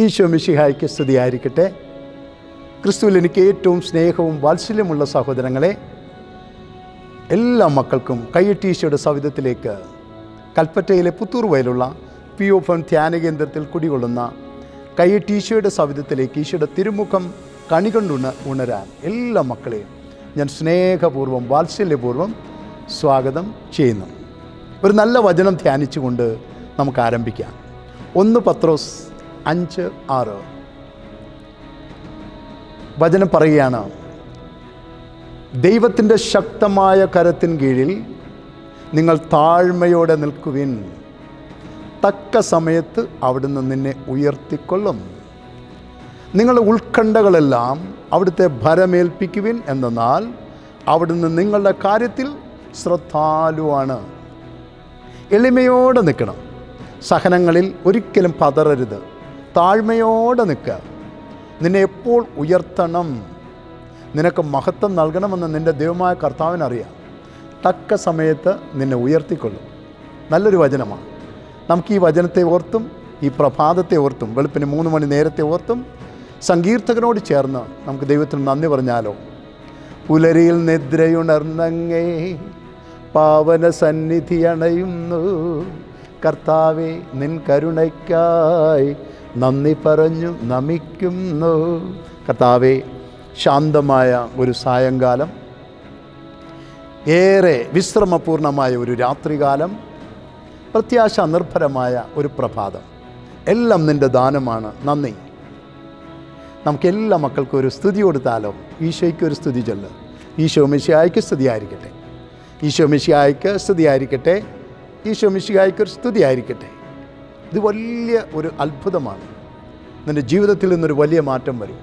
ഈശോ മിഷിഹായ്ക്ക് സ്തുതിയായിരിക്കട്ടെ. ക്രിസ്തുവിൽ എനിക്ക് ഏറ്റവും സ്നേഹവും വാത്സല്യമുള്ള സഹോദരങ്ങളെ എല്ലാ മക്കൾക്കും കയ്യട്ടീശയുടെ സവിധത്തിലേക്ക് കൽപ്പറ്റയിലെ പുത്തൂർ വയലുള്ള പി ഒ ഫോൺ ധ്യാന കേന്ദ്രത്തിൽ കുടികൊള്ളുന്ന കയ്യട്ടീശയുടെ സവിധത്തിലേക്ക് ഈശോയുടെ തിരുമുഖം കണികൊണ്ടുണ ഉണരാൻ എല്ലാ മക്കളെയും ഞാൻ സ്നേഹപൂർവം വാത്സല്യപൂർവം സ്വാഗതം ചെയ്യുന്നു. ഒരു നല്ല വചനം ധ്യാനിച്ചുകൊണ്ട് നമുക്ക് ആരംഭിക്കാം. ഒന്ന് പത്രോസ് അഞ്ച് ആറ്. വചനം പറയുകയാണ് ദൈവത്തിന്റെ ശക്തമായ കരത്തിൻ കീഴിൽ നിങ്ങൾ താഴ്മയോടെ നിൽക്കുവിൻ. തക്ക സമയത്ത് അവിടുന്ന് നിന്നെ ഉയർത്തിക്കൊള്ളും. നിങ്ങളുടെ ഉത്കണ്ഠകളെല്ലാം അവിടുത്തെ ഭരമേൽപ്പിക്കുവിൻ എന്നാൽ അവിടുന്ന് നിങ്ങളുടെ കാര്യത്തിൽ ശ്രദ്ധാലുവാണ്. എളിമയോടെ നിൽക്കണം. സഹനങ്ങളിൽ ഒരിക്കലും പതറരുത്. താഴ്മയോടെ നിൽക്കുക. നിന്നെ എപ്പോൾ ഉയർത്തണം? നിനക്ക് മഹത്വം നൽകണമെന്ന് നിന്റെ ദൈവമായ കർത്താവിനറിയാം. തക്ക സമയത്ത് നിന്നെ ഉയർത്തിക്കൊള്ളും. നല്ലൊരു വചനമാണ്. നമുക്ക് ഈ വചനത്തെ ഓർത്തും ഈ പ്രഭാതത്തെ ഓർത്തും വെളുപ്പിന് മൂന്ന് മണി നേരത്തെ ഓർത്തും സങ്കീർത്തകനോട് ചേർന്ന് നമുക്ക് ദൈവത്തിന് നന്ദി പറഞ്ഞാലോ? പുലരിയിൽ നിദ്രയുണർന്നങ്ങേ പാവന സന്നിധി അണയുന്നു. കർത്താവെ നിൻ കരുണയ്ക്കായി നന്ദി പറഞ്ഞു നമിക്കുന്നു. കർത്താവെ ശാന്തമായ ഒരു സായങ്കാലം ഏറെ വിശ്രമപൂർണമായ ഒരു രാത്രികാലം പ്രത്യാശ നിർഭരമായ ഒരു പ്രഭാതം. എല്ലാം നിന്റെ ദാനമാണ്. നന്ദി. നമുക്ക് എല്ലാ മക്കൾക്കും ഒരു സ്തുതി കൊടുത്താലോ? ഈശോയ്ക്ക് ഒരു സ്തുതി ചൊല്ല്. ഈശോ മിശിയായ്ക്ക് സ്തുതി ആയിരിക്കട്ടെ ഈശോ മിശിയായ്ക്ക് സ്തുതി ആയിരിക്കട്ടെ ഈശോ മിശിഹായ്ക്കൊരു സ്തുതി ആയിരിക്കട്ടെ ഇത് വലിയ ഒരു അത്ഭുതമാണ്. നിന്റെ ജീവിതത്തിൽ നിന്നൊരു വലിയ മാറ്റം വരും.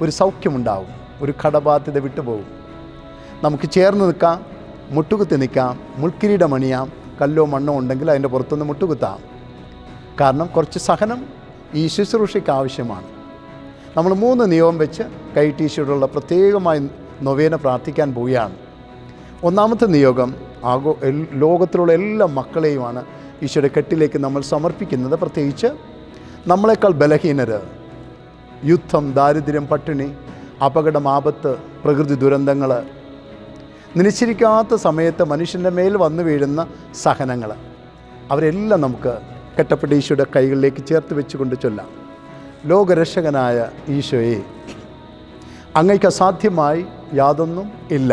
ഒരു സൗഖ്യമുണ്ടാവും. ഒരു കടബാധ്യത വിട്ടുപോകും. നമുക്ക് ചേർന്ന് നിൽക്കാം മുട്ടുകുത്തി നിൽക്കാം മുൾക്കിരീടം അണിയാം കല്ലോ മണ്ണോ ഉണ്ടെങ്കിൽ അതിന്റെ പുറത്തുനിന്ന് മുട്ടുകുത്താം. കാരണം കുറച്ച് സഹനം ഈ ശുശ്രൂഷയ്ക്ക് ആവശ്യമാണ്. നമ്മൾ മൂന്ന് നിയമം വെച്ച് കൈ ടീഷർട്ടുള്ള പ്രത്യേകമായി നൊവേന പ്രാർത്ഥിക്കാൻ പോവുകയാണ്. ഒന്നാമത്തെ നിയോഗം ആഗോ ലോകത്തിലുള്ള എല്ലാ മക്കളെയുമാണ് ഈശോയുടെ കെട്ടിലേക്ക് നമ്മൾ സമർപ്പിക്കുന്നത്. പ്രത്യേകിച്ച് നമ്മളെക്കാൾ ബലഹീനർ യുദ്ധം ദാരിദ്ര്യം പട്ടിണി അപകടം ആപത്ത് പ്രകൃതി ദുരന്തങ്ങൾ നിശ്ചയിക്കാത്ത സമയത്ത് മനുഷ്യന്റെ മേൽ വന്നു വീഴുന്ന സഹനങ്ങൾ. അവരെല്ലാം നമുക്ക് കെട്ടപ്പെട്ട ഈശോയുടെ കൈകളിലേക്ക് ചേർത്ത് വെച്ചുകൊണ്ട് ചൊല്ലാം. ലോകരക്ഷകനായ ഈശോയെ അങ്ങയ്ക്ക് അസാധ്യമായി യാതൊന്നും ഇല്ല.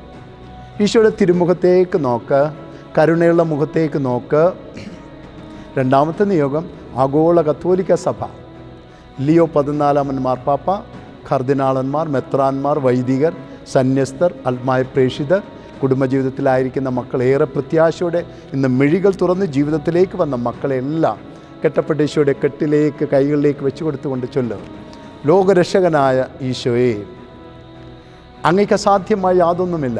ഈശോയുടെ തിരുമുഖത്തേക്ക് നോക്ക് കരുണയുള്ള മുഖത്തേക്ക് നോക്ക്. രണ്ടാമത്തെ നിയോഗം ആഗോള കത്തോലിക്ക സഭ. ലിയോ പതിനാലാമൻ മാർപ്പാപ്പ കർദിനാളന്മാർ മെത്രാന്മാർ വൈദികർ സന്യസ്തർ ആത്മായ പ്രേഷിതർ കുടുംബജീവിതത്തിലായിരിക്കുന്ന ഏറെ പ്രത്യാശയോടെ ഇന്ന് മിഴികൾ തുറന്ന് ജീവിതത്തിലേക്ക് വന്ന മക്കളെല്ലാം കെട്ടപ്പെട്ട ഈശോയുടെ കെട്ടിലേക്ക് കൈകളിലേക്ക് വെച്ചു കൊടുത്തുകൊണ്ട് ചൊല്ലുക ലോകരക്ഷകനായ ഈശോയെ അങ്ങേക്ക് അസാധ്യമായി യാതൊന്നുമില്ല.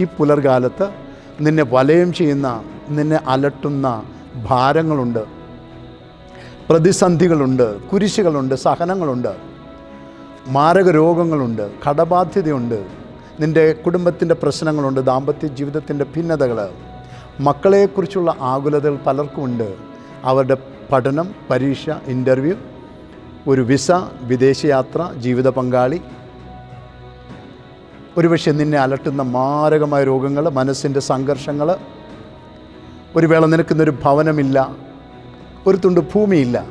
ഈ പുലർകാലത്ത് നിന്നെ വലയം ചെയ്യുന്ന നിന്നെ അലട്ടുന്ന ഭാരങ്ങളുണ്ട്. പ്രതിസന്ധികളുണ്ട് കുരിശുകളുണ്ട് സഹനങ്ങളുണ്ട്. മാരക രോഗങ്ങളുണ്ട് കടബാധ്യതയുണ്ട്. നിന്റെ കുടുംബത്തിന്റെ പ്രശ്നങ്ങളുണ്ട് ദാമ്പത്യ ജീവിതത്തിന്റെ ഭിന്നതകൾ മക്കളെക്കുറിച്ചുള്ള ആകുലതകൾ പലർക്കുമുണ്ട്. അവരുടെ പഠനം പരീക്ഷ ഇന്റർവ്യൂ ഒരു വിസ വിദേശയാത്ര ജീവിത പങ്കാളി ഒരുപക്ഷെ നിന്നെ അലട്ടുന്ന മാരകമായ രോഗങ്ങൾ മനസ്സിന്റെ സംഘർഷങ്ങൾ ഒരു വേള നിനക്കുന്നൊരു ഭവനമില്ല ഒരു തുണ്ട് ഭൂമിയില്ല.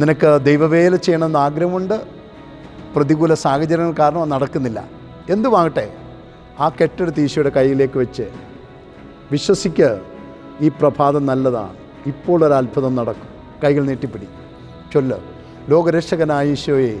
നിനക്ക് ദൈവവേല ചെയ്യണമെന്ന് ആഗ്രഹമുണ്ട് പ്രതികൂല സാഹചര്യങ്ങൾ കാരണം നടക്കുന്നില്ല. എന്തുവാകട്ടെ ആ കെട്ടെടുത്ത് ഈശോയുടെ കയ്യിലേക്ക് വെച്ച് വിശ്വസിക്ക് ഈ പ്രഭാതം നല്ലതാണ്. ഇപ്പോൾ ഒരു അത്ഭുതം നടക്കും. കൈകൾ നീട്ടിപ്പിടി. ചൊല്ല്. ലോകരക്ഷകനായ ഈശോയെ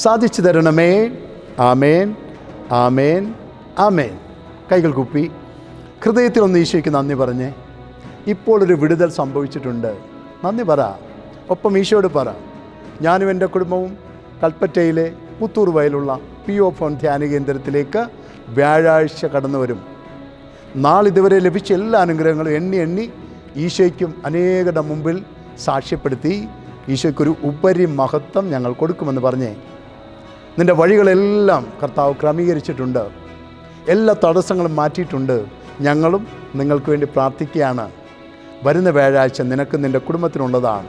സാധിച്ചു തരണമേ. ആമേൻ. ആമേൻ. ആമേൻ. കൈകൾ കുപ്പി. ഹൃദയത്തിൽ ഒന്ന് ഈശോയ്ക്ക് നന്ദി പറഞ്ഞേ. ഇപ്പോൾ ഒരു വിടുതൽ സംഭവിച്ചിട്ടുണ്ട്. നന്ദി പറ. ഒപ്പം ഈശോയോട് പറ. ഞാനും എന്റെ കുടുംബവും കൽപ്പറ്റയിലെ പുത്തൂർ വയലുള്ള പി ഒ ഫോൺ ധ്യാന കേന്ദ്രത്തിലേക്ക് വ്യാഴാഴ്ച കടന്നു വരും. നാളിതുവരെ ലഭിച്ച എല്ലാ അനുഗ്രഹങ്ങളും എണ്ണി എണ്ണി ഈശോയ്ക്കും അനേകരുടെ മുമ്പിൽ സാക്ഷ്യപ്പെടുത്തി. ഈശോയ്ക്കൊരു ഉപരി മഹത്വം ഞങ്ങൾ കൊടുക്കുമെന്ന് പറഞ്ഞേ. നിന്റെ വഴികളെല്ലാം കർത്താവ് ക്രമീകരിച്ചിട്ടുണ്ട്. എല്ലാ തടസ്സങ്ങളും മാറ്റിയിട്ടുണ്ട്. ഞങ്ങളും നിങ്ങൾക്ക് വേണ്ടി പ്രാർത്ഥിക്കുകയാണ്. വരുന്ന വ്യാഴാഴ്ച നിനക്ക് നിന്റെ കുടുംബത്തിനുള്ളതാണ്.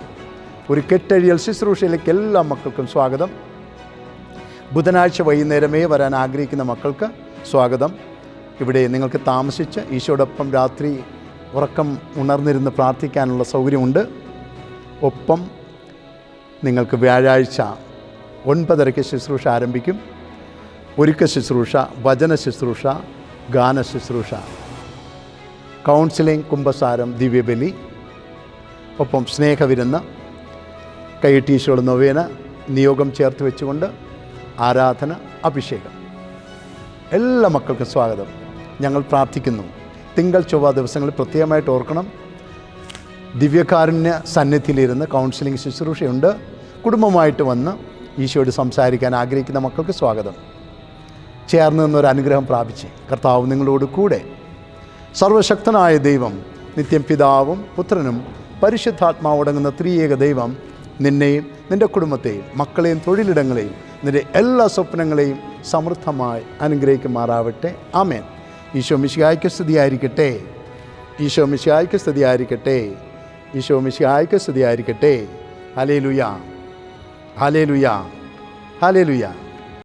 ഒരു കെട്ടഴിയൽ ശുശ്രൂഷയിലേക്ക് എല്ലാ മക്കൾക്കും സ്വാഗതം. ബുധനാഴ്ച വൈകുന്നേരമേ വരാൻ ആഗ്രഹിക്കുന്ന മക്കൾക്ക് സ്വാഗതം. ഇവിടെ നിങ്ങൾക്ക് താമസിച്ച് ഈശോടൊപ്പം രാത്രി ഉറക്കം ഉണർന്നിരുന്ന് പ്രാർത്ഥിക്കാനുള്ള സൗകര്യമുണ്ട്. ഒപ്പം നിങ്ങൾക്ക് വ്യാഴാഴ്ച ഒൻപതരയ്ക്ക് ശുശ്രൂഷ ആരംഭിക്കും. ഒരുക്ക ശുശ്രൂഷ വചന ശുശ്രൂഷ ഗാന ശുശ്രൂഷ. കൗൺസിലിംഗ് കുംഭസാരം ദിവ്യബലി. ഒപ്പം സ്നേഹവിരുന്ന് കൈട്ടീശോട് നൊവേന നിയോഗം ചേർത്ത് വെച്ചുകൊണ്ട് ആരാധന അഭിഷേകം. എല്ലാ മക്കൾക്കും സ്വാഗതം. ഞങ്ങൾ പ്രാർത്ഥിക്കുന്നു. തിങ്കൾ ചൊവ്വ ദിവസങ്ങളിൽ പ്രത്യേകമായിട്ട് ഓർക്കണം. ദിവ്യകാരുണ്യ സന്നിധിയിലിരുന്ന് കൗൺസിലിംഗ് ശുശ്രൂഷയുണ്ട്. കുടുംബമായിട്ട് വന്ന് ഈശോയോട് സംസാരിക്കാൻ ആഗ്രഹിക്കുന്ന മക്കൾക്ക് സ്വാഗതം. ചേർന്ന് നിന്നൊരു അനുഗ്രഹം പ്രാപിച്ച് കർത്താവ് നിങ്ങളോട് കൂടെ. സർവശക്തനായ ദൈവം നിത്യം പിതാവും പുത്രനും പരിശുദ്ധാത്മാവടങ്ങുന്ന ത്രിയേക ദൈവം നിന്നെയും നിന്റെ കുടുംബത്തെയും മക്കളെയും തൊഴിലിടങ്ങളെയും നിന്റെ എല്ലാ സ്വപ്നങ്ങളെയും സമൃദ്ധമായി അനുഗ്രഹിക്കുമാറാവട്ടെ. ആമേൻ. ഈശോ മിശിഹായ്ക്ക് സ്തുതിയായിരിക്കട്ടെ. ഈശോ മിശിഹായ്ക്ക് സ്തുതിയായിരിക്കട്ടെ. ഈശോ മിശിഹായ്ക്ക് സ്തുതിയായിരിക്കട്ടെ. ഹലേ ലുയാ ഹലേ ലുയാ